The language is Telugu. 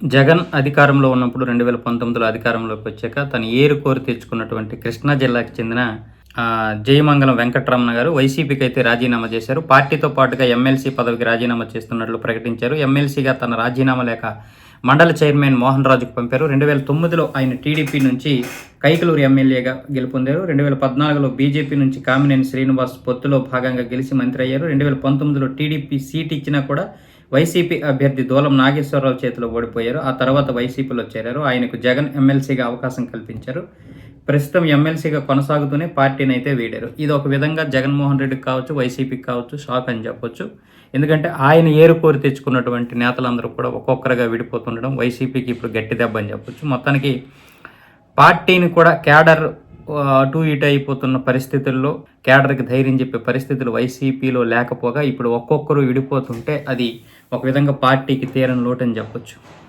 జగన్ అధికారంలో ఉన్నప్పుడు రెండు వేల పంతొమ్మిదిలో అధికారంలోకి వచ్చాక తను ఏరు కోరి తెచ్చుకున్నటువంటి కృష్ణా జిల్లాకి చెందిన జయమంగళం వెంకటరమణ గారు వైసీపీకి అయితే రాజీనామా చేశారు. పార్టీతో పాటుగా ఎమ్మెల్సీ పదవికి రాజీనామా చేస్తున్నట్లు ప్రకటించారు. ఎమ్మెల్సీగా తన రాజీనామా లేఖ మండల చైర్మన్ మోహన్ రాజుకు పంపారు. రెండు వేల తొమ్మిదిలో ఆయన టీడీపీ నుంచి కైకలూరు ఎమ్మెల్యేగా గెలుపొందారు. రెండు వేల పద్నాలుగులో బీజేపీ నుంచి కామినేని శ్రీనివాస్ పొత్తులో భాగంగా గెలిచి మంత్రి అయ్యారు. రెండు వేల పంతొమ్మిదిలో టీడీపీ సీట్ ఇచ్చినా కూడా వైసీపీ అభ్యర్థి దూలం నాగేశ్వరరావు చేతిలో ఓడిపోయారు. ఆ తర్వాత వైసీపీలో చేరారు. ఆయనకు జగన్ ఎమ్మెల్సీగా అవకాశం కల్పించారు. ప్రస్తుతం ఎమ్మెల్సీగా కొనసాగుతూనే పార్టీని అయితే వీడారు. ఇది ఒక విధంగా జగన్మోహన్ రెడ్డికి కావచ్చు వైసీపీకి కావచ్చు షాక్ అని చెప్పొచ్చు. ఎందుకంటే ఆయన ఏరుకోరు తెచ్చుకున్నటువంటి నేతలందరూ కూడా ఒక్కొక్కరుగా విడిపోతుండడం వైసీపీకి ఇప్పుడు గట్టి దెబ్బ అని చెప్పొచ్చు. మొత్తానికి పార్టీని కూడా క్యాడర్ అటు ఇటు అయిపోతున్న పరిస్థితుల్లో కేడర్కి ధైర్యం చెప్పే పరిస్థితులు వైసీపీలో లేకపోగా ఇప్పుడు ఒక్కొక్కరు విడిపోతుంటే అది ఒక విధంగా పార్టీకి తీరని లోటని చెప్పొచ్చు.